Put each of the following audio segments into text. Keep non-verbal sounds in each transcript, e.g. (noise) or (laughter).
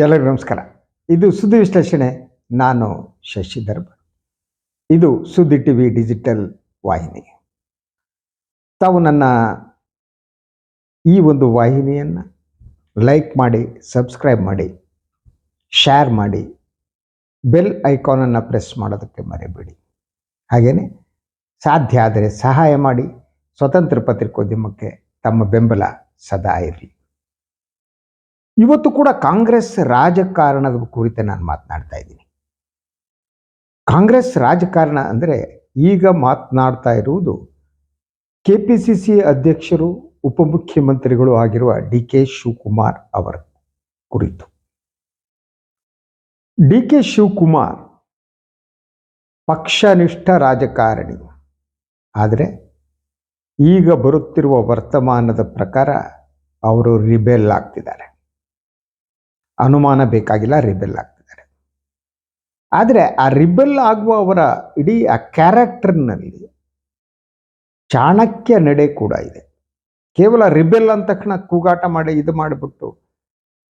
ಎಲ್ಲರಿಗೂ ನಮಸ್ಕಾರ. ಇದು ಸುದ್ದಿ ವಿಶ್ಲೇಷಣೆ. ನಾನು ಶಶಿಧರ್ ಇದು ಸುದ್ದಿ ಟಿ ವಿ ಡಿಜಿಟಲ್ ವಾಹಿನಿ. ತಾವು ನನ್ನ ಈ ಒಂದು ವಾಹಿನಿಯನ್ನು ಲೈಕ್ ಮಾಡಿ, ಸಬ್ಸ್ಕ್ರೈಬ್ ಮಾಡಿ, ಶೇರ್ ಮಾಡಿ, ಬೆಲ್ ಐಕಾನನ್ನು ಪ್ರೆಸ್ ಮಾಡೋದಕ್ಕೆ ಮರೆಯಬೇಡಿ. ಹಾಗೆಯೇ ಸಾಧ್ಯ ಆದರೆ ಸಹಾಯ ಮಾಡಿ, ಸ್ವತಂತ್ರ ಪತ್ರಿಕೋದ್ಯಮಕ್ಕೆ ತಮ್ಮ ಬೆಂಬಲ ಸದಾ ಇರಲಿ. ಇವತ್ತು ಕೂಡ ಕಾಂಗ್ರೆಸ್ ರಾಜಕಾರಣದ ಕುರಿತು ನಾನು ಮಾತನಾಡ್ತಾ ಇದ್ದೀನಿ. ಕಾಂಗ್ರೆಸ್ ರಾಜಕಾರಣ ಅಂದರೆ ಈಗ ಮಾತನಾಡ್ತಾ ಇರುವುದು ಕೆ ಪಿ ಸಿ ಸಿ ಅಧ್ಯಕ್ಷರು, ಉಪಮುಖ್ಯಮಂತ್ರಿಗಳು ಆಗಿರುವ ಡಿ ಕೆ ಶಿವಕುಮಾರ್ ಅವರ ಕುರಿತು. ಡಿ ಕೆ ಶಿವಕುಮಾರ್ ಪಕ್ಷನಿಷ್ಠ ರಾಜಕಾರಣಿ. ಆದರೆ ಈಗ ಬರುತ್ತಿರುವ ವರ್ತಮಾನದ ಪ್ರಕಾರ ಅವರು ರಿಬೆಲ್ ಆಗ್ತಿದ್ದಾರೆ. ಅನುಮಾನ ಬೇಕಾಗಿಲ್ಲ, ರಿಬೆಲ್ ಆಗ್ತಿದ್ದಾರೆ. ಆದರೆ ಆ ರಿಬೆಲ್ ಆಗುವ ಅವರ ಇಡೀ ಆ ಕ್ಯಾರೆಕ್ಟರ್ನಲ್ಲಿ ಚಾಣಕ್ಯ ನಡೆ ಕೂಡ ಇದೆ. ಕೇವಲ ರಿಬೆಲ್ ಅಂದ ತಕ್ಷಣ ಕೂಗಾಟ ಮಾಡಿ ಇದು ಮಾಡಿಬಿಟ್ಟು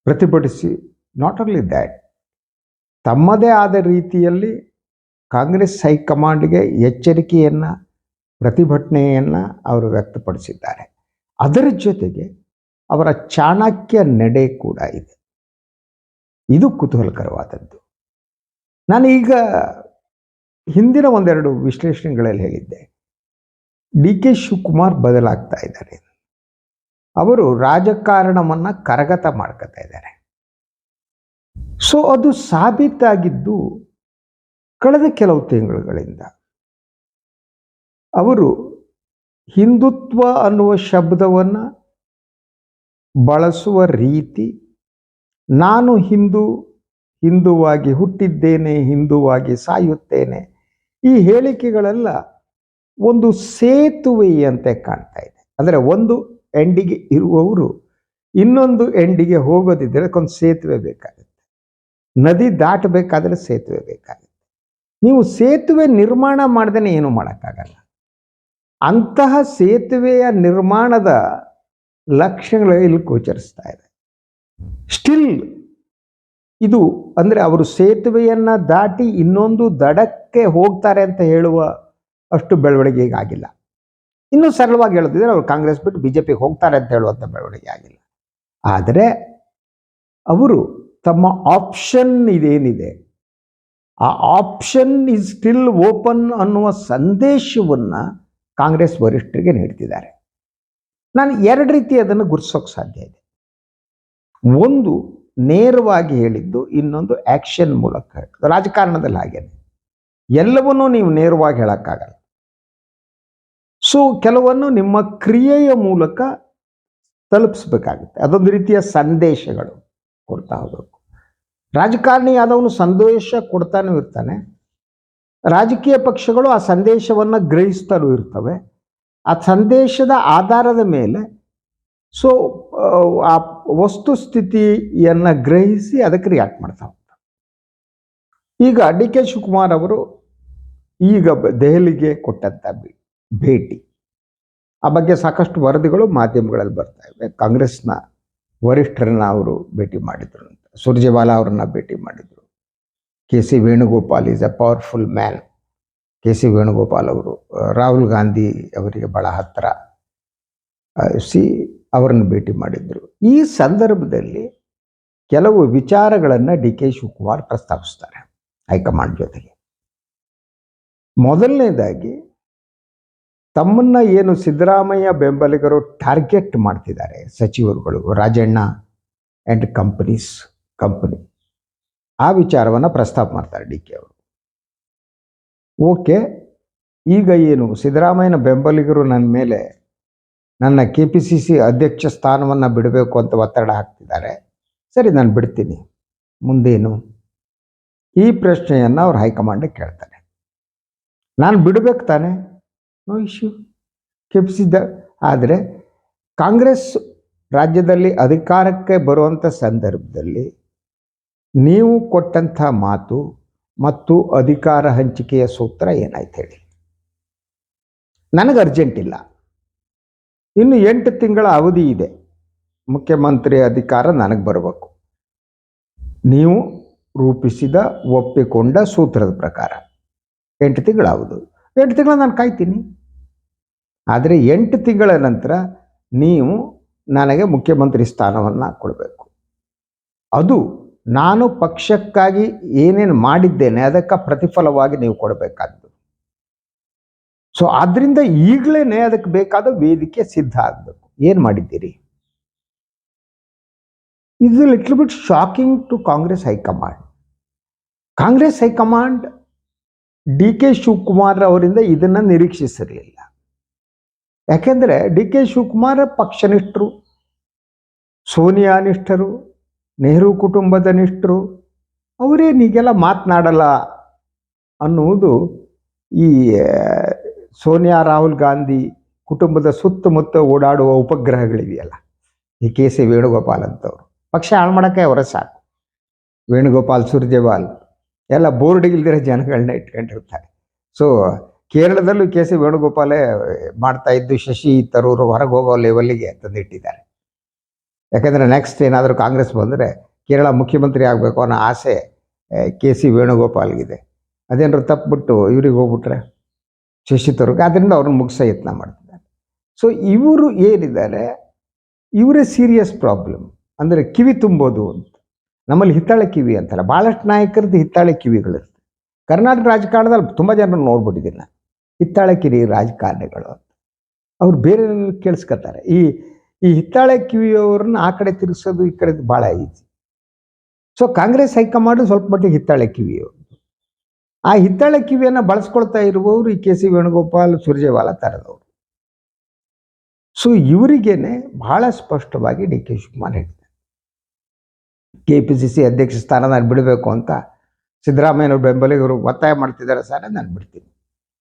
ಪ್ರತಿಭಟಿಸಿ ನಾಟ್ ಓನ್ಲಿ ದ್ಯಾಟ್ ತಮ್ಮದೇ ಆದ ರೀತಿಯಲ್ಲಿ ಕಾಂಗ್ರೆಸ್ ಹೈಕಮಾಂಡ್ಗೆ ಎಚ್ಚರಿಕೆಯನ್ನು, ಪ್ರತಿಭಟನೆಯನ್ನು ಅವರು ವ್ಯಕ್ತಪಡಿಸಿದ್ದಾರೆ. ಅದರ ಜೊತೆಗೆ ಅವರ ಚಾಣಕ್ಯ ನಡೆ ಕೂಡ ಇದೆ. ಇದು ಕುತೂಹಲಕರವಾದದ್ದು. ನಾನು ಈಗ ಹಿಂದಿನ ಒಂದೆರಡು ವಿಶ್ಲೇಷಣೆಗಳಲ್ಲಿ ಹೇಳಿದ್ದೆ. ಡಿ ಕೆ ಶಿವಕುಮಾರ್ ಬದಲಾಗ್ತಾ ಇದ್ದಾರೆ. ಅವರು ರಾಜಕಾರಣವನ್ನು ಕರಗತ ಮಾಡ್ಕೋತಾ ಇದ್ದಾರೆ. ಸೊ ಅದು ಸಾಬೀತಾಗಿದ್ದು ಕಳೆದ ಕೆಲವು ತಿಂಗಳುಗಳಿಂದ. ಅವರು ಹಿಂದುತ್ವ ಅನ್ನುವ ಶಬ್ದವನ್ನು ಬಳಸುವ ರೀತಿ ನಾನು ಹಿಂದೂ, ಹಿಂದುವಾಗಿ ಹುಟ್ಟಿದ್ದೇನೆ, ಹಿಂದುವಾಗಿ ಸಾಯುತ್ತೇನೆ. ಈ ಹೇಳಿಕೆಗಳೆಲ್ಲ ಒಂದು ಸೇತುವೆಯಂತೆ ಕಾಣ್ತಾ ಇದೆ. ಅಂದರೆ ಒಂದು ಎಂಡಿಗೆ ಇರುವವರು ಇನ್ನೊಂದು ಎಂಡಿಗೆ ಹೋಗೋದಿದ್ದರೆ ಅದಕ್ಕೊಂದು ಸೇತುವೆ ಬೇಕಾಗುತ್ತೆ. ನದಿ ದಾಟಬೇಕಾದ್ರೆ ಸೇತುವೆ ಬೇಕಾಗುತ್ತೆ. ನೀವು ಸೇತುವೆ ನಿರ್ಮಾಣ ಮಾಡ್ದೇ ಏನು ಮಾಡೋಕ್ಕಾಗಲ್ಲ. ಅಂತಹ ಸೇತುವೆಯ ನಿರ್ಮಾಣದ ಲಕ್ಷ್ಯಗಳು ಇಲ್ಲಿ ಗೋಚರಿಸ್ತಾ ಇದೆ. ಸ್ಟಿಲ್ ಇದು ಅಂದರೆ ಅವರು ಸೇತುವೆಯನ್ನು ದಾಟಿ ಇನ್ನೊಂದು ದಡಕ್ಕೆ ಹೋಗ್ತಾರೆ ಅಂತ ಹೇಳುವ ಅಷ್ಟು ಬೆಳವಣಿಗೆ ಆಗಿಲ್ಲ. ಇನ್ನೂ ಸರಳವಾಗಿ ಹೇಳೋದಿದ್ರೆ ಅವರು ಕಾಂಗ್ರೆಸ್ ಬಿಟ್ಟು ಬಿ ಜೆ ಪಿಗೆ ಹೋಗ್ತಾರೆ ಅಂತ ಹೇಳುವಂಥ ಬೆಳವಣಿಗೆ ಆಗಿಲ್ಲ. ಆದರೆ ಅವರು ತಮ್ಮ ಆಪ್ಷನ್ ಇದೇನಿದೆ? ಆ ಆಪ್ಷನ್ ಇಸ್ ಸ್ಟಿಲ್ ಓಪನ್ ಅನ್ನುವ ಸಂದೇಶವನ್ನು ಕಾಂಗ್ರೆಸ್ ವರಿಷ್ಠರಿಗೆ ನೀಡ್ತಿದ್ದಾರೆ. ನಾನು ಎರಡು ರೀತಿ ಅದನ್ನು ಗುರುತಿಸೋಕೆ ಸಾಧ್ಯ ಇದೆ. ಒಂದು ನೇರವಾಗಿ ಹೇಳಿದ್ದು ಇನ್ನೊಂದು ಆಕ್ಷನ್ ಮೂಲಕ ರಾಜಕಾರಣದಲ್ಲಿ ಹಾಗೇನೆ. ಎಲ್ಲವನ್ನೂ ನೀವು ನೇರವಾಗಿ ಹೇಳೋಕ್ಕಾಗಲ್ಲ. ಸೊ ಕೆಲವನ್ನು ನಿಮ್ಮ ಕ್ರಿಯೆಯ ಮೂಲಕ ತಲುಪಿಸ್ಬೇಕಾಗುತ್ತೆ. ಅದೊಂದು ರೀತಿಯ ಸಂದೇಶಗಳು ಕೊಡ್ತಾ ಹೋಗಬೇಕು. ರಾಜಕಾರಣಿ ಆದವನು ಸಂದೇಶ ಕೊಡ್ತಾನೂ ಇರ್ತಾನೆ. ರಾಜಕೀಯ ಪಕ್ಷಗಳು ಆ ಸಂದೇಶವನ್ನು ಗ್ರಹಿಸ್ತಾನೂ ಇರ್ತವೆ. ಆ ಸಂದೇಶದ ಆಧಾರದ ಮೇಲೆ ಸೊ ಆ ವಸ್ತುಸ್ಥಿತಿಯನ್ನು ಗ್ರಹಿಸಿ ಅದಕ್ಕೆ ರಿಯಾಕ್ಟ್ ಮಾಡ್ತಾ ಈಗ ಡಿ ಕೆ ಶಿವಕುಮಾರ್ ಅವರು ಈಗ ದೆಹಲಿಗೆ ಕೊಟ್ಟಂಥ ಭೇಟಿ. ಆ ಬಗ್ಗೆ ಸಾಕಷ್ಟು ವರದಿಗಳು ಮಾಧ್ಯಮಗಳಲ್ಲಿ ಬರ್ತಾ ಇವೆ. ಕಾಂಗ್ರೆಸ್ನ ವರಿಷ್ಠರನ್ನ ಅವರು ಭೇಟಿ ಮಾಡಿದ್ರು ಅಂತ. ಸುರ್ಜೇವಾಲಾ ಅವರನ್ನ ಭೇಟಿ ಮಾಡಿದರು. K C Venugopal is a powerful man K C Venugopal ಅವರು, ರಾಹುಲ್ ಗಾಂಧಿ ಅವರಿಗೆ ಬಹಳ ಹತ್ತಿರ ಸಿ ಅವರನ್ನು ಭೇಟಿ ಮಾಡಿದ್ದರು ಈ ಸಂದರ್ಭದಲ್ಲಿ ಕೆಲವು ವಿಚಾರಗಳನ್ನು ಡಿ ಕೆ ಶಿವಕುಮಾರ್ ಪ್ರಸ್ತಾಪಿಸ್ತಾರೆ ಹೈಕಮಾಂಡ್ ಜೊತೆಗೆ. ಮೊದಲನೇದಾಗಿ ತಮ್ಮನ್ನ ಏನು ಸಿದ್ದರಾಮಯ್ಯ ಬೆಂಬಲಿಗರು ಟಾರ್ಗೆಟ್ ಮಾಡ್ತಿದ್ದಾರೆ ಸಚಿವರುಗಳು, ರಾಜಣ್ಣ ಆ್ಯಂಡ್ ಕಂಪನೀಸ್ ಕಂಪನಿ. ಆ ವಿಚಾರವನ್ನು ಪ್ರಸ್ತಾಪ ಮಾಡ್ತಾರೆ ಡಿ ಕೆ ಅವರು. ಓಕೆ, ಈಗ ಏನು ಸಿದ್ದರಾಮಯ್ಯನ ಬೆಂಬಲಿಗರು ನನ್ನ ಮೇಲೆ ನನ್ನ ಕೆ ಪಿ ಸಿ ಸಿ ಅಧ್ಯಕ್ಷ ಸ್ಥಾನವನ್ನು ಬಿಡಬೇಕು ಅಂತ ಒತ್ತಡ ಹಾಕ್ತಿದ್ದಾರೆ. ಸರಿ, ನಾನು ಬಿಡ್ತೀನಿ. ಮುಂದೇನು? ಈ ಪ್ರಶ್ನೆಯನ್ನು ಅವ್ರು ಹೈಕಮಾಂಡಿಗೆ ಕೇಳ್ತಾರೆ. ನಾನು ಬಿಡಬೇಕು ತಾನೆ? No issue K P C ಆದರೆ ಕಾಂಗ್ರೆಸ್ ರಾಜ್ಯದಲ್ಲಿ ಅಧಿಕಾರಕ್ಕೆ ಬರುವಂಥ ಸಂದರ್ಭದಲ್ಲಿ ನೀವು ಕೊಟ್ಟಂಥ ಮಾತು ಮತ್ತು ಅಧಿಕಾರ ಹಂಚಿಕೆಯ ಸೂತ್ರ ಏನಾಯ್ತು ಹೇಳಿ? ನನಗೆ ಅರ್ಜೆಂಟ್ ಇಲ್ಲ. ಇನ್ನು ಎಂಟು ತಿಂಗಳ ಅವಧಿ ಇದೆ. ಮುಖ್ಯಮಂತ್ರಿ ಅಧಿಕಾರ ನನಗೆ ಬರಬೇಕು. ನೀವು ರೂಪಿಸಿದ, ಒಪ್ಪಿಕೊಂಡ ಸೂತ್ರದ ಪ್ರಕಾರ ಎಂಟು ತಿಂಗಳಾವುದು ಎಂಟು ತಿಂಗಳ ನಾನು ಕಾಯ್ತೀನಿ. ಆದರೆ ಎಂಟು ತಿಂಗಳ ನಂತರ ನೀವು ನನಗೆ ಮುಖ್ಯಮಂತ್ರಿ ಸ್ಥಾನವನ್ನು ಕೊಡಬೇಕು. ಅದು ನಾನು ಪಕ್ಷಕ್ಕಾಗಿ ಏನೇನು ಮಾಡಿದ್ದೇನೆ ಅದಕ್ಕೆ ಪ್ರತಿಫಲವಾಗಿ ನೀವು ಕೊಡಬೇಕಾದ್ದು. ಸೊ ಆದ್ರಿಂದ ಈಗಲೇ ಅದಕ್ಕೆ ಬೇಕಾದ ವೇದಿಕೆ ಸಿದ್ಧ ಆಗಬೇಕು. ಏನು ಮಾಡಿದ್ದೀರಿ? ಇದು little bit shocking to Congress high command Congress high command D K Shivakumar ಅವರಿಂದ ಇದನ್ನ ನಿರೀಕ್ಷಿಸಿರಲಿಲ್ಲ ಯಾಕೆಂದ್ರೆ ಡಿ ಕೆ ಶಿವಕುಮಾರ್ ಪಕ್ಷನಿಷ್ಠರು ಸೋನಿಯಾ ನಿಷ್ಠರು, ನೆಹರು ಕುಟುಂಬದ ನಿಷ್ಠರು ಅವರೇನೀಗೆಲ್ಲ ಮಾತನಾಡಲ್ಲ ಅನ್ನುವುದು ಈ ಸೋನಿಯಾ ರಾಹುಲ್ ಗಾಂಧಿ ಕುಟುಂಬದ ಸುತ್ತಮುತ್ತ ಓಡಾಡುವ ಉಪಗ್ರಹಗಳಿವೆಯಲ್ಲ. ಈ ಕೆ ಸಿ ವೇಣುಗೋಪಾಲ್ ಅಂತವ್ರು. ಪಕ್ಷ ಹಾಳು ಮಾಡೋಕ್ಕೆ ಅವರ ಸಾಕು. ವೇಣುಗೋಪಾಲ್, ಸುರ್ಜೇವಾಲ್ ಎಲ್ಲ ಬೋರ್ಡ್ ಇಲ್ದಿರೋ ಜನಗಳನ್ನ ಇಟ್ಕೊಂಡಿರ್ತಾರೆ. ಸೊ ಕೇರಳದಲ್ಲೂ ಕೆ ಸಿ ವೇಣುಗೋಪಾಲೇ ಮಾಡ್ತಾ ಇದ್ದು ಶಶಿ ತರೂರು ಹೊರಗೆ ಹೋಗೋ ಲೆವೆಲ್ಲಿಗೆ ತಂದಿಟ್ಟಿದ್ದಾರೆ. ಯಾಕಂದರೆ ನೆಕ್ಸ್ಟ್ ಏನಾದರೂ ಕಾಂಗ್ರೆಸ್ ಬಂದರೆ ಕೇರಳ ಮುಖ್ಯಮಂತ್ರಿ ಆಗಬೇಕು ಅನ್ನೋ ಆಸೆ ಕೆ ಸಿ ವೇಣುಗೋಪಾಲ್ಗಿದೆ. ಅದೇನಾದ್ರು ತಪ್ಪಿಬಿಟ್ಟು ಇವ್ರಿಗೆ ಹೋಗ್ಬಿಟ್ರೆ? ಶಶಿ ಆದ್ದರಿಂದ ಅವ್ರನ್ನ ಮುಗಿಸೋ ಯತ್ನ ಮಾಡ್ತಿದ್ದಾರೆ. ಸೊ ಇವರು ಏನಿದ್ದಾರೆ? ಇವರೇ ಸೀರಿಯಸ್ ಪ್ರಾಬ್ಲಮ್ ಅಂದರೆ ಕಿವಿ ತುಂಬೋದು ಅಂತ. ನಮ್ಮಲ್ಲಿ ಹಿತ್ತಾಳೆ ಕಿವಿ ಅಂತಾರೆ ಭಾಳಷ್ಟು ನಾಯಕರದ್ದು ಹಿತ್ತಾಳೆ ಕಿವಿಗಳಿರುತ್ತೆ. ಕರ್ನಾಟಕ ರಾಜಕಾರಣದಲ್ಲಿ ತುಂಬ ಜನ ನೋಡ್ಬಿಟ್ಟಿದ್ದೀನಿ ಹಿತ್ತಾಳೆ ಕಿವಿ ರಾಜಕಾರಣಿಗಳು ಅಂತ. ಅವ್ರು ಬೇರೆ ಕೇಳಿಸ್ಕೊತಾರೆ. ಈ ಈ ಹಿತ್ತಾಳೆ ಕಿವಿಯವ್ರನ್ನ ಆ ಕಡೆ ತಿರುಗಿಸೋದು ಈ ಕಡೆ ಭಾಳ ಈಜಿ ಸೊ ಕಾಂಗ್ರೆಸ್ ಹೈಕಮಾಂಡ್ ಸ್ವಲ್ಪ ಮಟ್ಟಿಗೆ ಹಿತ್ತಾಳೆ ಕಿವಿಯವರು. ಆ ಹಿತ್ತಾಳೆ ಕಿವಿಯನ್ನು ಬಳಸ್ಕೊಳ್ತಾ ಇರುವವರು ಈ ಕೆ ಸಿ ವೇಣುಗೋಪಾಲ್, ಸುರ್ಜೇವಾಲ ತರದವರು ಸೊ ಇವರಿಗೇನೆ ಬಹಳ ಸ್ಪಷ್ಟವಾಗಿ ಡಿ ಕೆ ಶಿವಕುಮಾರ್ ಹೇಳಿದ್ದಾರೆ. ಕೆ ಪಿ ಸಿ ಸಿ ಅಧ್ಯಕ್ಷ ಸ್ಥಾನ ನಾನು ಬಿಡಬೇಕು ಅಂತ ಸಿದ್ದರಾಮಯ್ಯನವ್ರ ಬೆಂಬಲಿಗರು ಒತ್ತಾಯ ಮಾಡ್ತಿದ್ದಾರೆ ಸರ್ ನಾನು ಬಿಡ್ತೀನಿ.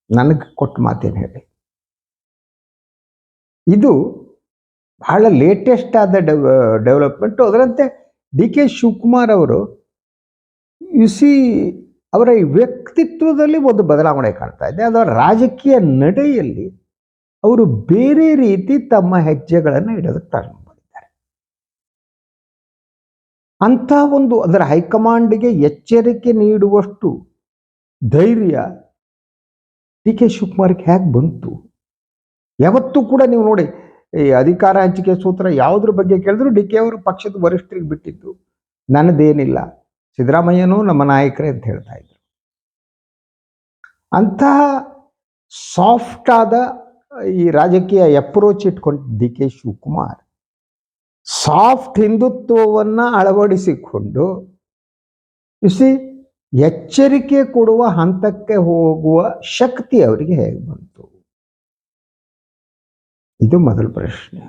ನನಗೆ ಕೊಟ್ಟ ಮಾತೇನು ಹೇಳಿ. ಇದು ಬಹಳ ಲೇಟೆಸ್ಟ್ ಆದ ಡೆವಲಪ್ಮೆಂಟು ಅದರಂತೆ ಡಿ ಕೆ ಶಿವಕುಮಾರ್ ಅವರು ಯು ಸಿ ಅವರ ಈ ವ್ಯಕ್ತಿತ್ವದಲ್ಲಿ ಒಂದು ಬದಲಾವಣೆ ಕಾಣ್ತಾ ಇದೆ. ಅದರ ರಾಜಕೀಯ ನಡೆಯಲ್ಲಿ ಅವರು ಬೇರೆ ರೀತಿ ತಮ್ಮ ಹೆಜ್ಜೆಗಳನ್ನು ಇಡೋದಕ್ಕೆ ಪ್ರಾರಂಭ ಮಾಡಿದ್ದಾರೆ. ಅಂಥ ಒಂದು ಅದರ ಹೈಕಮಾಂಡ್ಗೆ ಎಚ್ಚರಿಕೆ ನೀಡುವಷ್ಟು ಧೈರ್ಯ ಡಿ ಕೆ ಶಿವಕುಮಾರ್ಗೆ ಹೇಗೆ ಬಂತು? ಯಾವತ್ತೂ ಕೂಡ ನೀವು ನೋಡಿ, ಈ ಅಧಿಕಾರ ಹಂಚಿಕೆ ಸೂತ್ರ ಯಾವುದ್ರ ಬಗ್ಗೆ ಕೇಳಿದ್ರು ಡಿ ಕೆ ಅವರು ಪಕ್ಷದ ವರಿಷ್ಠರಿಗೆ ಬಿಟ್ಟಿದ್ದು, ನನ್ನದೇನಿಲ್ಲ. ಸಿದ್ದರಾಮಯ್ಯನೂ ನಮ್ಮ ನಾಯಕರೇ ಅಂತ ಹೇಳ್ತಾ ಇದ್ರು. ಅಂತಹ ಸಾಫ್ಟ್ ಆದ ಈ ರಾಜಕೀಯ ಅಪ್ರೋಚ್ ಇಟ್ಕೊಂಡು ಡಿ ಕೆ ಶಿವಕುಮಾರ್ ಸಾಫ್ಟ್ ಹಿಂದುತ್ವವನ್ನು ಅಳವಡಿಸಿಕೊಂಡು ಸಿ ಎಚ್ಚರಿಕೆ ಕೊಡುವ ಹಂತಕ್ಕೆ ಹೋಗುವ ಶಕ್ತಿ ಅವರಿಗೆ ಹೇಗೆ ಬಂತು? ಇದು ಮೊದಲ ಪ್ರಶ್ನೆ.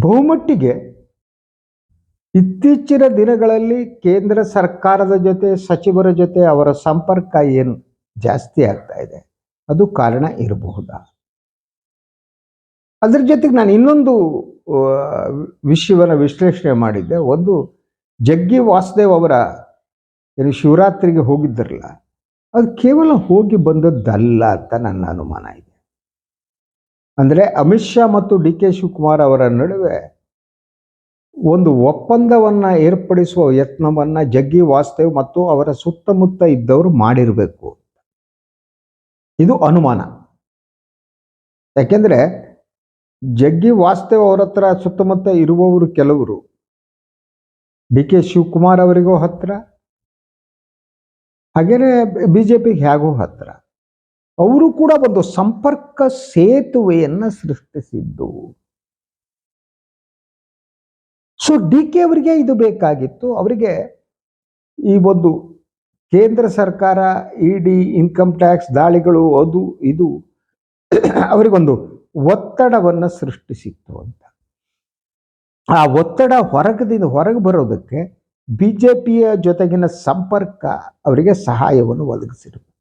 ಬಹುಮಟ್ಟಿಗೆ ಇತ್ತೀಚಿನ ದಿನಗಳಲ್ಲಿ ಕೇಂದ್ರ ಸರ್ಕಾರದ ಜೊತೆ ಸಚಿವರ ಜೊತೆ ಅವರ ಸಂಪರ್ಕ ಏನು ಜಾಸ್ತಿ ಆಗ್ತಾ ಇದೆ. ಅದು ಕಾರಣ ಇರಬಹುದಾ? ಅದ್ರ ಜೊತೆಗೆ ನಾನು ಇನ್ನೊಂದು ವಿಷಯವನ್ನು ವಿಶ್ಲೇಷಣೆ ಮಾಡಿದ್ದೆ. ಒಂದು ಜಗ್ಗಿ ವಾಸುದೇವ್ ಅವರ ಏನು ಶಿವರಾತ್ರಿಗೆ ಹೋಗಿದ್ದರಲ್ಲ ಅದು ಕೇವಲ ಹೋಗಿ ಬಂದದ್ದಲ್ಲ ಅಂತ ನನ್ನ ಅನುಮಾನ ಇದೆ. ಅಂದರೆ ಅಮಿತ್ ಶಾ ಮತ್ತು ಡಿ ಕೆ ಶಿವಕುಮಾರ್ ಅವರ ನಡುವೆ ಒಂದು ಒಪ್ಪಂದವನ್ನ ಏರ್ಪಡಿಸುವ ಯತ್ನವನ್ನ ಜಗ್ಗಿ ವಾಸ್ತೇವ್ ಮತ್ತು ಅವರ ಸುತ್ತಮುತ್ತ ಇದ್ದವರು ಮಾಡಿರಬೇಕು. ಇದು ಅನುಮಾನ. ಯಾಕೆಂದರೆ ಜಗ್ಗಿ ವಾಸ್ತೇವ್ ಅವರ ಹತ್ರ ಸುತ್ತಮುತ್ತ ಇರುವವರು ಕೆಲವರು ಡಿ ಕೆ ಶಿವಕುಮಾರ್ ಅವರಿಗೂ ಹತ್ರ, ಹಾಗೇನೆ ಬಿ ಜೆ ಪಿಗೆ ಹೇಗೂ ಹತ್ರ, ಅವರು ಕೂಡ ಒಂದು ಸಂಪರ್ಕ ಸೇತುವೆಯನ್ನ ಸೃಷ್ಟಿಸಿದ್ದು. ಸೊ ಡಿ ಕೆ ಅವರಿಗೆ ಇದು ಬೇಕಾಗಿತ್ತು. ಅವರಿಗೆ ಈ ಒಂದು ಕೇಂದ್ರ ಸರ್ಕಾರ ಇ ಡಿ ಇನ್ಕಮ್ ಟ್ಯಾಕ್ಸ್ ದಾಳಿಗಳು, ಅದು, ಇದು (coughs) ಅವರಿಗೊಂದು ಒತ್ತಡವನ್ನು ಸೃಷ್ಟಿಸಿತ್ತು ಅಂತ. ಆ ಒತ್ತಡ ಹೊರಗದಿಂದ ಹೊರಗೆ ಬರೋದಕ್ಕೆ ಬಿ ಜೆ ಪಿಯ ಜೊತೆಗಿನ ಸಂಪರ್ಕ ಅವರಿಗೆ ಸಹಾಯವನ್ನು ಒದಗಿಸಿರಬೇಕು.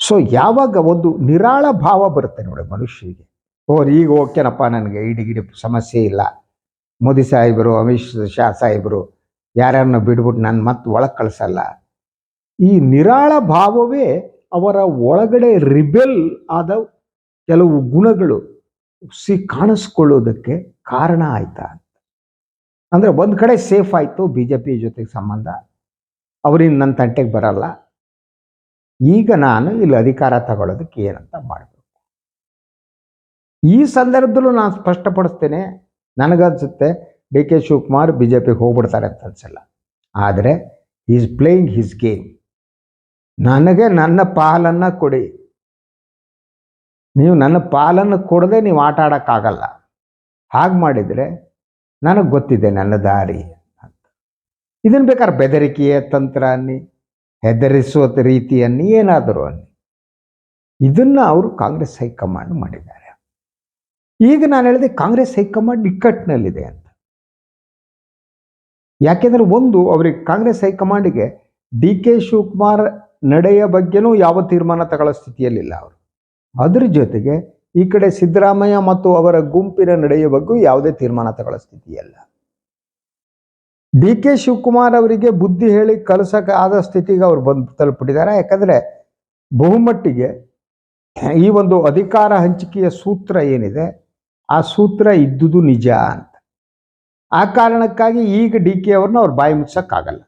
ಸೊ ಯಾವಾಗ ಒಂದು ನಿರಾಳ ಭಾವ ಬರುತ್ತೆ ನೋಡಿ ಮನುಷ್ಯರಿಗೆ. ಓ ಈಗ ಓಕೆನಪ್ಪ, ನನಗೆ ಇಡಿ ಗಿಡಿ ಸಮಸ್ಯೆ ಇಲ್ಲ. ಮೋದಿ ಸಾಹೇಬರು, ಅಮಿತ್ ಶಾ ಸಾಹೇಬರು, ಯಾರ್ಯಾರನ್ನ ಬಿಡ್ಬಿಟ್ಟು ನಾನು ಮತ್ತೆ ಒಳಗೆ ಕಳಿಸಲ್ಲ. ಈ ನಿರಾಳ ಭಾವವೇ ಅವರ ಒಳಗಡೆ ರಿಬೆಲ್ ಆದ ಕೆಲವು ಗುಣಗಳು ಸಿ ಕಾಣಿಸ್ಕೊಳ್ಳೋದಕ್ಕೆ ಕಾರಣ ಆಯ್ತಾ ಅಂದರೆ ಒಂದು ಕಡೆ ಸೇಫ್ ಆಯಿತು ಬಿ ಜೆ ಪಿ ಜೊತೆಗೆ ಸಂಬಂಧ. ಅವರಿಂದ ನನ್ನ ತಂಟೆಗೆ ಬರಲ್ಲ. ಈಗ ನಾನು ಇಲ್ಲಿ ಅಧಿಕಾರ ತಗೊಳ್ಳೋದಕ್ಕೆ ಏನಂತ ಮಾಡಬೇಕು. ಈ ಸಂದರ್ಭದಲ್ಲೂ ನಾನು ಸ್ಪಷ್ಟಪಡಿಸ್ತೇನೆ ನನಗನ್ಸುತ್ತೆ D K Shivakumar B J ಪಿಗೆ ಹೋಗ್ಬಿಡ್ತಾರೆ ಅಂತ ಅನ್ಸಲ್ಲ. ಆದರೆ ಈಸ್ ಪ್ಲೇಯಿಂಗ್ ಹಿಸ್ ಗೇಮ್ ನನಗೆ ನನ್ನ ಪಾಲನ್ನು ಕೊಡಿ. ನೀವು ನನ್ನ ಪಾಲನ್ನು ಕೊಡದೆ ನೀವು ಆಟ ಆಡೋಕ್ಕಾಗಲ್ಲ. ಹಾಗೆ ಮಾಡಿದರೆ ನನಗೆ ಗೊತ್ತಿದೆ ನನ್ನ ದಾರಿ ಅಂತ. ಇದನ್ನು ಬೇಕಾದ್ರೆ ಬೆದರಿಕೆಯ ತಂತ್ರ ಅನ್ನಿ ಹೆದರಿಸುವ ರೀತಿಯನ್ನಿ ಏನಾದರೂ ಅನ್ನಿ. ಇದನ್ನು ಅವರು ಕಾಂಗ್ರೆಸ್ ಹೈಕಮಾಂಡ್ ಮಾಡಿದ್ದಾರೆ. ಈಗ ನಾನು ಹೇಳಿದೆ ಕಾಂಗ್ರೆಸ್ ಹೈಕಮಾಂಡ್ ಇಕ್ಕಟ್ಟಿನಲ್ಲಿದೆ ಅಂತ. ಯಾಕೆಂದ್ರೆ ಒಂದು, ಅವರಿಗೆ ಕಾಂಗ್ರೆಸ್ ಹೈಕಮಾಂಡಿಗೆ ಡಿ ಕೆ ಶಿವಕುಮಾರ್ ನಡೆಯ ಬಗ್ಗೆನೂ ಯಾವ ತೀರ್ಮಾನ ತಗೊಳ್ಳೋ ಸ್ಥಿತಿಯಲ್ಲಿಲ್ಲ ಅವರು. ಅದ್ರ ಜೊತೆಗೆ ಈ ಕಡೆ ಸಿದ್ದರಾಮಯ್ಯ ಮತ್ತು ಅವರ ಗುಂಪಿನ ನಡೆಯ ಬಗ್ಗೆ ಯಾವುದೇ ತೀರ್ಮಾನ ತಗೊಳ್ಳೋ ಸ್ಥಿತಿಯಲ್ಲ. ಡಿ ಕೆ ಶಿವಕುಮಾರ್ ಅವರಿಗೆ ಬುದ್ಧಿ ಹೇಳಿ ಕಲಿಸಕ್ಕೆ ಆದ ಸ್ಥಿತಿಗೆ ಅವ್ರು ಬಂದು ತಲುಪಿಟ್ಟಿದ್ದಾರೆ ಯಾಕಂದ್ರೆ ಬಹುಮಟ್ಟಿಗೆ ಈ ಒಂದು ಅಧಿಕಾರ ಹಂಚಿಕೆಯ ಸೂತ್ರ ಏನಿದೆ ಆ ಸೂತ್ರ ಇದ್ದುದು ನಿಜ ಅಂತ. ಆ ಕಾರಣಕ್ಕಾಗಿ ಈಗ ಡಿ ಕೆ ಅವ್ರನ್ನ ಅವ್ರು ಬಾಯಿ ಮುಚ್ಚಕ್ಕಾಗಲ್ಲ.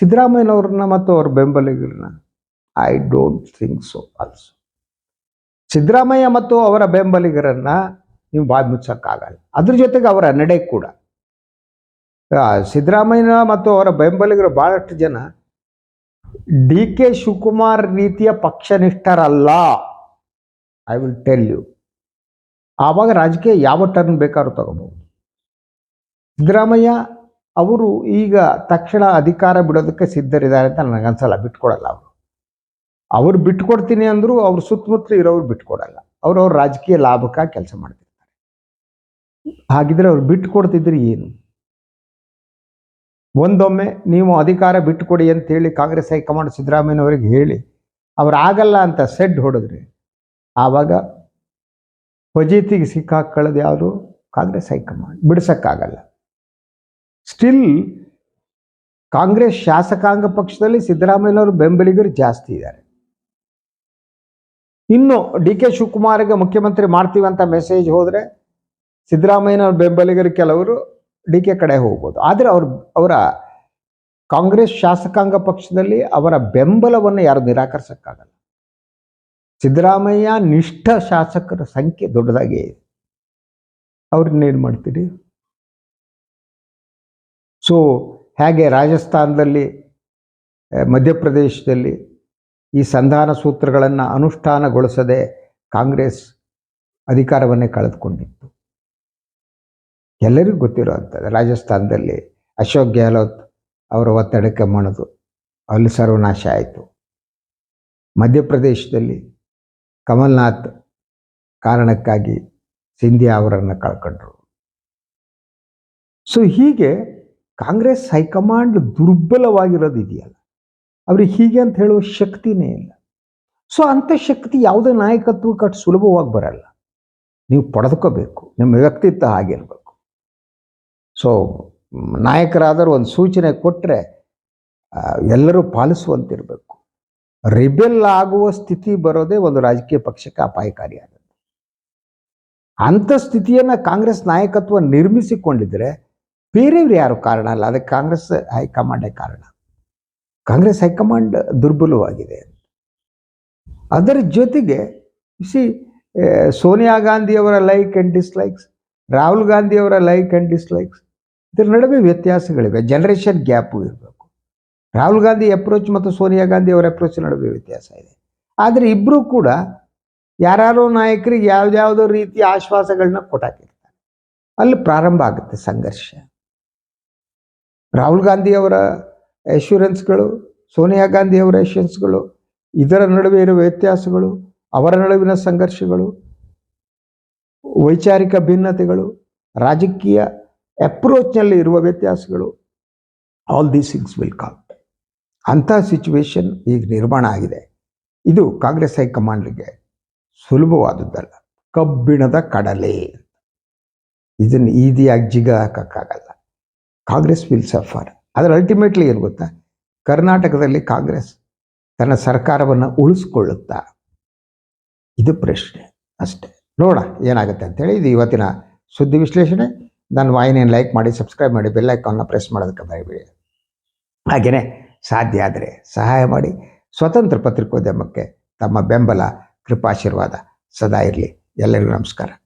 ಸಿದ್ದರಾಮಯ್ಯನವ್ರನ್ನ ಮತ್ತು ಅವ್ರ ಬೆಂಬಲಿಗರನ್ನ I don't think so also Siddaramaiah ಮತ್ತು ಅವರ ಬೆಂಬಲಿಗರನ್ನ ನೀವು ಬಾಯಿ ಮುಚ್ಚಕ್ಕಾಗಲ್ಲ. ಅದ್ರ ಜೊತೆಗೆ ಅವರ ನಡೆ ಕೂಡ. ಸಿದ್ದರಾಮಯ್ಯ ಮತ್ತು ಅವರ ಬೆಂಬಲಿಗರು ಬಹಳಷ್ಟು ಜನ ಡಿ ಕೆ ಶಿವಕುಮಾರ್ ರೀತಿಯ ಪಕ್ಷನಿಷ್ಠರಲ್ಲ. ಐ ವಿಲ್ ಟೆಲ್ ಯು ಆವಾಗ ರಾಜಕೀಯ ಯಾವ ಟರ್ನ್ ಬೇಕಾದ್ರೂ ತಗೋಬಹುದು. ಸಿದ್ದರಾಮಯ್ಯ ಅವರು ಈಗ ತಕ್ಷಣ ಅಧಿಕಾರ ಬಿಡೋದಕ್ಕೆ ಸಿದ್ಧರಿದ್ದಾರೆ ಅಂತ ನನಗನ್ಸಲ್ಲ ಬಿಟ್ಕೊಡಲ್ಲ ಅವರು. ಅವ್ರು ಬಿಟ್ಕೊಡ್ತೀನಿ ಅಂದರೂ ಅವ್ರ ಸುತ್ತಮುತ್ತಲು ಇರೋರು ಬಿಟ್ಕೊಡಲ್ಲ. ಅವ್ರು ಅವ್ರ ರಾಜಕೀಯ ಲಾಭಕ್ಕಾಗಿ ಕೆಲಸ ಮಾಡ್ತಿರ್ತಾರೆ. ಹಾಗಿದ್ರೆ ಅವ್ರು ಬಿಟ್ಕೊಡ್ತಿದ್ರೆ ಏನು? ಒಂದೊಮ್ಮೆ ನೀವು ಅಧಿಕಾರ ಬಿಟ್ಟುಕೊಡಿ ಅಂತೇಳಿ ಕಾಂಗ್ರೆಸ್ ಹೈಕಮಾಂಡ್ ಸಿದ್ದರಾಮಯ್ಯನವರಿಗೆ ಹೇಳಿ, ಅವ್ರು ಆಗಲ್ಲ ಅಂತ ಸೆಡ್ ಹೊಡೆದ್ರಿ, ಆವಾಗ ಫಜೀತಿಗೆ ಸಿಕ್ಕಾಕೊಳ್ಳೋದು ಯಾರು ಕಾಂಗ್ರೆಸ್ ಹೈಕಮಾಂಡ್. ಬಿಡಿಸೋಕ್ಕಾಗಲ್ಲ. ಸ್ಟಿಲ್ ಕಾಂಗ್ರೆಸ್ ಶಾಸಕಾಂಗ ಪಕ್ಷದಲ್ಲಿ ಸಿದ್ದರಾಮಯ್ಯನವರು ಬೆಂಬಲಿಗರು ಜಾಸ್ತಿ ಇದ್ದಾರೆ. ಇನ್ನು ಡಿ ಕೆ ಶಿವಕುಮಾರ್ಗೆ ಮುಖ್ಯಮಂತ್ರಿ ಮಾಡ್ತೀವಿ ಅಂತ ಮೆಸೇಜ್ ಹೋದರೆ ಸಿದ್ದರಾಮಯ್ಯನವ್ರ ಬೆಂಬಲಿಗರು ಕೆಲವರು ಡಿ ಕೆ ಕಡೆ ಹೋಗ್ಬೋದು. ಆದರೆ ಅವ್ರ, ಅವರ ಕಾಂಗ್ರೆಸ್ ಶಾಸಕಾಂಗ ಪಕ್ಷದಲ್ಲಿ ಅವರ ಬೆಂಬಲವನ್ನು ಯಾರು ನಿರಾಕರಿಸಕ್ಕಾಗಲ್ಲ. ಸಿದ್ದರಾಮಯ್ಯ ನಿಷ್ಠ ಶಾಸಕರ ಸಂಖ್ಯೆ ದೊಡ್ಡದಾಗೇ ಇದೆ. ಅವ್ರನ್ನೇನು ಮಾಡ್ತೀರಿ? ಸೊ ಹೇಗೆ ರಾಜಸ್ಥಾನದಲ್ಲಿ ಮಧ್ಯಪ್ರದೇಶದಲ್ಲಿ ಈ ಸಂಧಾನ ಸೂತ್ರಗಳನ್ನು ಅನುಷ್ಠಾನಗೊಳಿಸದೆ ಕಾಂಗ್ರೆಸ್ ಅಧಿಕಾರವನ್ನೇ ಕಳೆದುಕೊಂಡಿತ್ತು? ಎಲ್ಲರಿಗೂ ಗೊತ್ತಿರುವಂಥದ್ದು ರಾಜಸ್ಥಾನದಲ್ಲಿ ಅಶೋಕ್ ಗೆಹ್ಲೋತ್ ಅವರ ಒತ್ತಡಕ್ಕೆ ಮಣಿದು, ಅಲ್ಲಿ ಸರ್ವನಾಶ ಆಯಿತು. ಮಧ್ಯಪ್ರದೇಶದಲ್ಲಿ ಕಮಲ್ನಾಥ್ ಕಾರಣಕ್ಕಾಗಿ ಸಿಂಧಿಯಾ ಅವರನ್ನು ಕಳ್ಕೊಂಡ್ರು. ಸೊ ಹೀಗೆ ಕಾಂಗ್ರೆಸ್ ಹೈಕಮಾಂಡ್ ದುರ್ಬಲವಾಗಿರೋದು ಇದೆಯಲ್ಲ ಅವ್ರಿಗೆ ಹೀಗೆ ಅಂತ ಹೇಳುವ ಶಕ್ತಿನೇ ಇಲ್ಲ. ಸೊ ಅಂಥ ಶಕ್ತಿ ಯಾವುದೇ ನಾಯಕತ್ವಕ್ಕೆ ಅಷ್ಟು ಸುಲಭವಾಗಿ ಬರಲ್ಲ. ನೀವು ಪಡೆದುಕೋಬೇಕು, ನಿಮ್ಮ ವ್ಯಕ್ತಿತ್ವ ಆಗಿರಬೇಕು. ಸೊ ನಾಯಕರಾದರೂ ಒಂದು ಸೂಚನೆ ಕೊಟ್ಟರೆ ಎಲ್ಲರೂ ಪಾಲಿಸುವಂತಿರಬೇಕು. ರಿಬೆಲ್ ಆಗುವ ಸ್ಥಿತಿ ಬರೋದೇ ಒಂದು ರಾಜಕೀಯ ಪಕ್ಷಕ್ಕೆ ಅಪಾಯಕಾರಿಯಾಗುತ್ತೆ ಅಂಥ ಸ್ಥಿತಿಯನ್ನು ಕಾಂಗ್ರೆಸ್ ನಾಯಕತ್ವ ನಿರ್ಮಿಸಿಕೊಂಡಿದ್ರೆ ಬೇರೆಯವ್ರು ಯಾರು ಕಾರಣ ಅಲ್ಲ. ಅದಕ್ಕೆ ಕಾಂಗ್ರೆಸ್ ಹೈಕಮಾಂಡೇ ಕಾರಣ. ಕಾಂಗ್ರೆಸ್ ಹೈಕಮಾಂಡ್ ದುರ್ಬಲವಾಗಿದೆ. ಅದರ ಜೊತೆಗೆ ಸಿ ಸೋನಿಯಾ ಗಾಂಧಿಯವರ ಲೈಕ್ ಆ್ಯಂಡ್ ಡಿಸ್ಲೈಕ್ಸ್, ರಾಹುಲ್ ಗಾಂಧಿಯವರ ಲೈಕ್ ಆ್ಯಂಡ್ ಡಿಸ್ಲೈಕ್ಸ್, ಇದರ ನಡುವೆ ವ್ಯತ್ಯಾಸಗಳಿವೆ. ಜನರೇಷನ್ ಗ್ಯಾಪು ಇರಬೇಕು. ರಾಹುಲ್ ಗಾಂಧಿ ಅಪ್ರೋಚ್ ಮತ್ತು ಸೋನಿಯಾ ಗಾಂಧಿ ಅವರ ಅಪ್ರೋಚ್ ನಡುವೆ ವ್ಯತ್ಯಾಸ ಇದೆ. ಆದರೆ ಇಬ್ಬರೂ ಕೂಡ ಯಾರ್ಯಾರೋ ನಾಯಕರಿಗೆ ಯಾವ್ದಾವುದೋ ರೀತಿಯ ಆಶ್ವಾಸಗಳನ್ನ ಕೊಟ್ಟಾಕಿರ್ತಾರೆ. ಅಲ್ಲಿ ಪ್ರಾರಂಭ ಆಗುತ್ತೆ ಸಂಘರ್ಷ. ರಾಹುಲ್ ಗಾಂಧಿ ಅವರ ಎಶ್ಯೂರೆನ್ಸ್ಗಳು ಸೋನಿಯಾ ಗಾಂಧಿ ಅವರ ಎಶ್ಯೂರೆನ್ಸ್ಗಳು ಇದರ ನಡುವೆ ಇರುವ ವ್ಯತ್ಯಾಸಗಳು, ಅವರ ನಡುವಿನ ಸಂಘರ್ಷಗಳು, ವೈಚಾರಿಕ ಭಿನ್ನತೆಗಳು, ರಾಜಕೀಯ ಅಪ್ರೋಚ್ನಲ್ಲಿ ಇರುವ ವ್ಯತ್ಯಾಸಗಳು all these things will count ಅಂಥ ಸಿಚುವೇಶನ್ ಈಗ ನಿರ್ಮಾಣ ಆಗಿದೆ. ಇದು ಕಾಂಗ್ರೆಸ್ ಹೈಕಮಾಂಡ್ಗೆ ಸುಲಭವಾದದ್ದಲ್ಲ. ಕಬ್ಬಿಣದ ಕಡಲೆ ಇದನ್ನು ಈದಿಯಾಗಿ ಜಿಗ ಹಾಕೋಕ್ಕಾಗಲ್ಲ ಕಾಂಗ್ರೆಸ್ ವಿಲ್ ಸಫರ್ ಆದರೆ ಅಲ್ಟಿಮೇಟ್ಲಿ ಏನು ಗೊತ್ತಾ? ಕರ್ನಾಟಕದಲ್ಲಿ ಕಾಂಗ್ರೆಸ್ ತನ್ನ ಸರ್ಕಾರವನ್ನು ಉಳಿಸ್ಕೊಳ್ಳುತ್ತಾ? ಇದು ಪ್ರಶ್ನೆ ಅಷ್ಟೇ. ನೋಡ ಏನಾಗುತ್ತೆ ಅಂತೇಳಿ ಇದು ಇವತ್ತಿನ ಸುದ್ದಿ ವಿಶ್ಲೇಷಣೆ. ನನ್ನ ವಾಹಿನಿಯನ್ನು ಲೈಕ್ ಮಾಡಿ ಸಬ್ಸ್ಕ್ರೈಬ್ ಮಾಡಿ ಬೆಲ್ ಐಕಾನ್ನ ಪ್ರೆಸ್ ಮಾಡೋದಕ್ಕೆ ಬರಬೇಡಿ ಹಾಗೆಯೇ ಸಾಧ್ಯ ಆದರೆ ಸಹಾಯ ಮಾಡಿ ಸ್ವತಂತ್ರ ಪತ್ರಿಕೋದ್ಯಮಕ್ಕೆ ತಮ್ಮ ಬೆಂಬಲ ಕೃಪಾಶೀರ್ವಾದ ಸದಾ ಇರಲಿ. ಎಲ್ಲರಿಗೂ ನಮಸ್ಕಾರ.